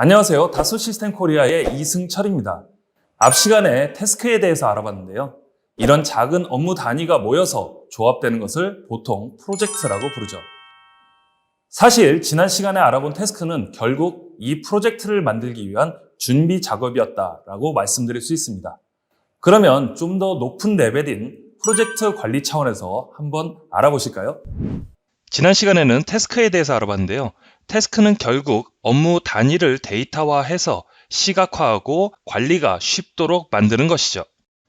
안녕하세요. 다수 시스템 코리아의 이승철입니다. 앞 시간에 태스크에 대해서 알아봤는데요. 이런 작은 업무 단위가 모여서 조합되는 것을 보통 프로젝트라고 부르죠. 사실 지난 시간에 알아본 태스크는 결국 이 프로젝트를 만들기 위한 준비 작업이었다라고 말씀드릴 수 있습니다. 그러면 좀 더 높은 레벨인 프로젝트 관리 차원에서 한번 알아보실까요? 지난 시간에는 태스크에 대해서 알아봤는데요. 태스크는 결국 업무 단위를 데이터화해서 시각화하고 관리가 쉽도록 만드는 것이죠.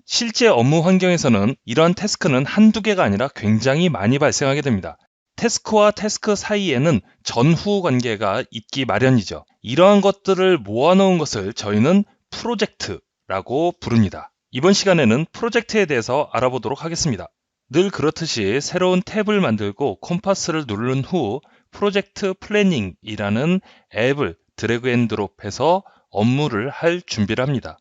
실제 업무 환경에서는 이러한 태스크는 한두 개가 아니라 굉장히 많이 발생하게 됩니다. 태스크와 태스크 사이에는 전후 관계가 있기 마련이죠. 이러한 것들을 모아놓은 것을 저희는 프로젝트라고 부릅니다. 이번 시간에는 프로젝트에 대해서 알아보도록 하겠습니다. 늘 그렇듯이 새로운 탭을 만들고 컴파스를 누른 후 프로젝트 플래닝이라는 앱을 드래그 앤 드롭해서 업무를 할 준비를 합니다.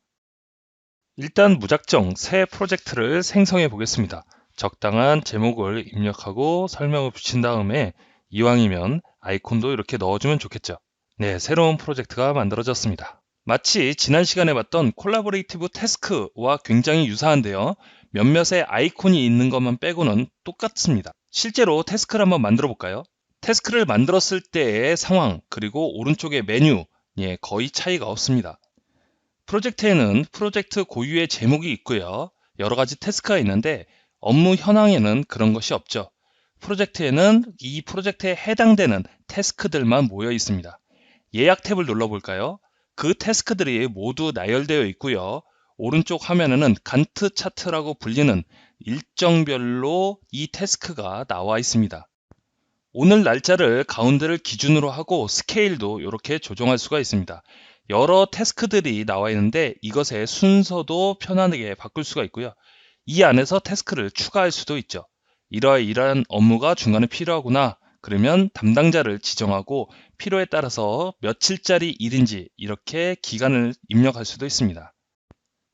일단 무작정 새 프로젝트를 생성해 보겠습니다. 적당한 제목을 입력하고 설명을 붙인 다음에 이왕이면 아이콘도 이렇게 넣어주면 좋겠죠. 네, 새로운 프로젝트가 만들어졌습니다. 마치 지난 시간에 봤던 콜라보레이티브 태스크와 굉장히 유사한데요. 몇몇의 아이콘이 있는 것만 빼고는 똑같습니다. 실제로 태스크를 한번 만들어 볼까요? 태스크를 만들었을 때의 상황, 그리고 오른쪽의 메뉴, 예, 거의 차이가 없습니다. 프로젝트에는 프로젝트 고유의 제목이 있고요. 여러 가지 태스크가 있는데 업무 현황에는 그런 것이 없죠. 프로젝트에는 이 프로젝트에 해당되는 태스크들만 모여 있습니다. 예약 탭을 눌러볼까요? 그 태스크들이 모두 나열되어 있고요. 오른쪽 화면에는 간트 차트라고 불리는 일정별로 이 태스크가 나와 있습니다. 오늘 날짜를 가운데를 기준으로 하고 스케일도 이렇게 조정할 수가 있습니다. 여러 태스크들이 나와 있는데 이것의 순서도 편안하게 바꿀 수가 있고요. 이 안에서 태스크를 추가할 수도 있죠. 이러이러한 업무가 중간에 필요하구나. 그러면 담당자를 지정하고 필요에 따라서 며칠짜리 일인지 이렇게 기간을 입력할 수도 있습니다.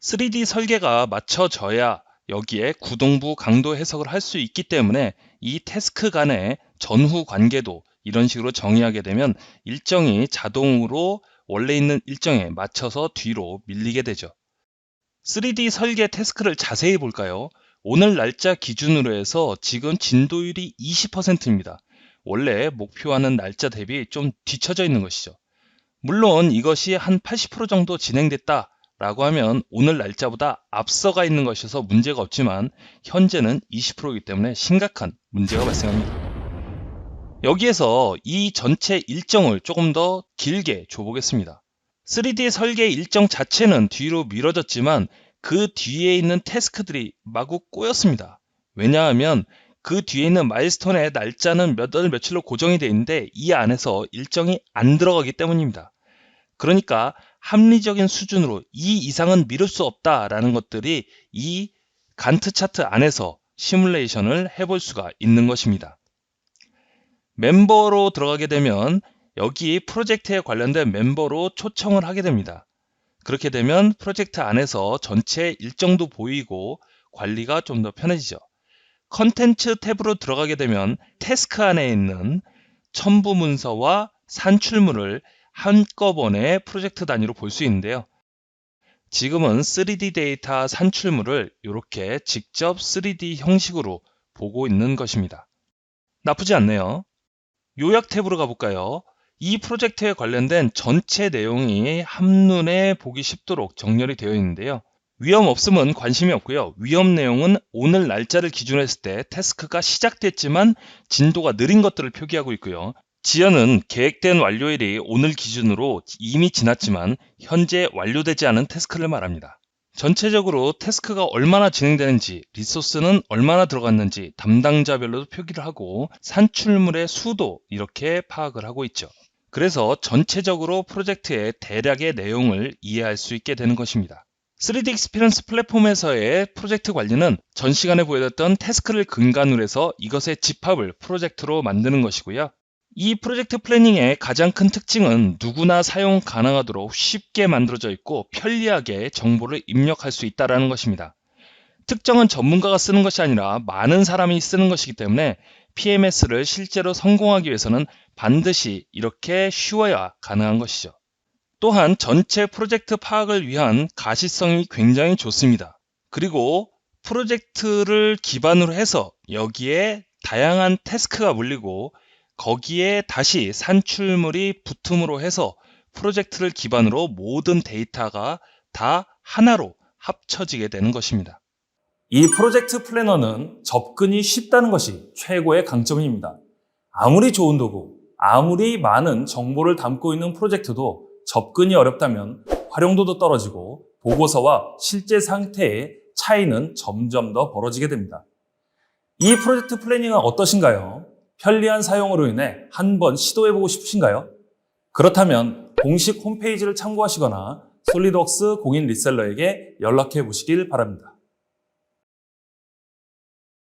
3D 설계가 맞춰져야 여기에 구동부 강도 해석을 할 수 있기 때문에 이 태스크 간의 전후 관계도 이런 식으로 정의하게 되면 일정이 자동으로 원래 있는 일정에 맞춰서 뒤로 밀리게 되죠. 3D 설계 태스크를 자세히 볼까요? 오늘 날짜 기준으로 해서 지금 진도율이 20%입니다. 원래 목표하는 날짜 대비 좀 뒤처져 있는 것이죠. 물론 이것이 한 80% 정도 진행됐다 라고 하면 오늘 날짜보다 앞서가 있는 것이어서 문제가 없지만 현재는 20%이기 때문에 심각한 문제가 발생합니다. 여기에서 이 전체 일정을 조금 더 길게 줘보겠습니다. 3D 설계 일정 자체는 뒤로 미뤄졌지만 그 뒤에 있는 태스크들이 마구 꼬였습니다. 왜냐하면 그 뒤에 있는 마일스톤의 날짜는 몇 월 며칠로 고정이 되어 있는데 이 안에서 일정이 안 들어가기 때문입니다. 그러니까 합리적인 수준으로 이 이상은 미룰 수 없다라는 것들이 이 간트 차트 안에서 시뮬레이션을 해볼 수가 있는 것입니다. 멤버로 들어가게 되면 여기 프로젝트에 관련된 멤버로 초청을 하게 됩니다. 그렇게 되면 프로젝트 안에서 전체 일정도 보이고 관리가 좀 더 편해지죠. 컨텐츠 탭으로 들어가게 되면 태스크 안에 있는 첨부 문서와 산출물을 한꺼번에 프로젝트 단위로 볼 수 있는데요. 지금은 3D 데이터 산출물을 이렇게 직접 3D 형식으로 보고 있는 것입니다. 나쁘지 않네요. 요약 탭으로 가볼까요? 이 프로젝트에 관련된 전체 내용이 한눈에 보기 쉽도록 정렬이 되어 있는데요. 위험 없음은 관심이 없고요. 위험 내용은 오늘 날짜를 기준으로 했을 때 태스크가 시작됐지만 진도가 느린 것들을 표기하고 있고요. 지연은 계획된 완료일이 오늘 기준으로 이미 지났지만 현재 완료되지 않은 태스크를 말합니다. 전체적으로 태스크가 얼마나 진행되는지, 리소스는 얼마나 들어갔는지 담당자별로도 표기를 하고 산출물의 수도 이렇게 파악을 하고 있죠. 그래서 전체적으로 프로젝트의 대략의 내용을 이해할 수 있게 되는 것입니다. 3D 익스피리언스 플랫폼에서의 프로젝트 관리는 전 시간에 보여줬던 태스크를 근간으로 해서 이것의 집합을 프로젝트로 만드는 것이고요. 이 프로젝트 플래닝의 가장 큰 특징은 누구나 사용 가능하도록 쉽게 만들어져 있고 편리하게 정보를 입력할 수 있다는 것입니다. 특정한 전문가가 쓰는 것이 아니라 많은 사람이 쓰는 것이기 때문에 PMS를 실제로 성공하기 위해서는 반드시 이렇게 쉬워야 가능한 것이죠. 또한 전체 프로젝트 파악을 위한 가시성이 굉장히 좋습니다. 그리고 프로젝트를 기반으로 해서 여기에 다양한 태스크가 물리고 거기에 다시 산출물이 붙음으로 해서 프로젝트를 기반으로 모든 데이터가 다 하나로 합쳐지게 되는 것입니다. 이 프로젝트 플래너는 접근이 쉽다는 것이 최고의 강점입니다. 아무리 좋은 도구, 아무리 많은 정보를 담고 있는 프로젝트도 접근이 어렵다면 활용도도 떨어지고 보고서와 실제 상태의 차이는 점점 더 벌어지게 됩니다. 이 프로젝트 플래닝은 어떠신가요? 편리한 사용으로 인해 한번 시도해보고 싶으신가요? 그렇다면 공식 홈페이지를 참고하시거나 솔리드웍스 공인 리셀러에게 연락해 보시길 바랍니다.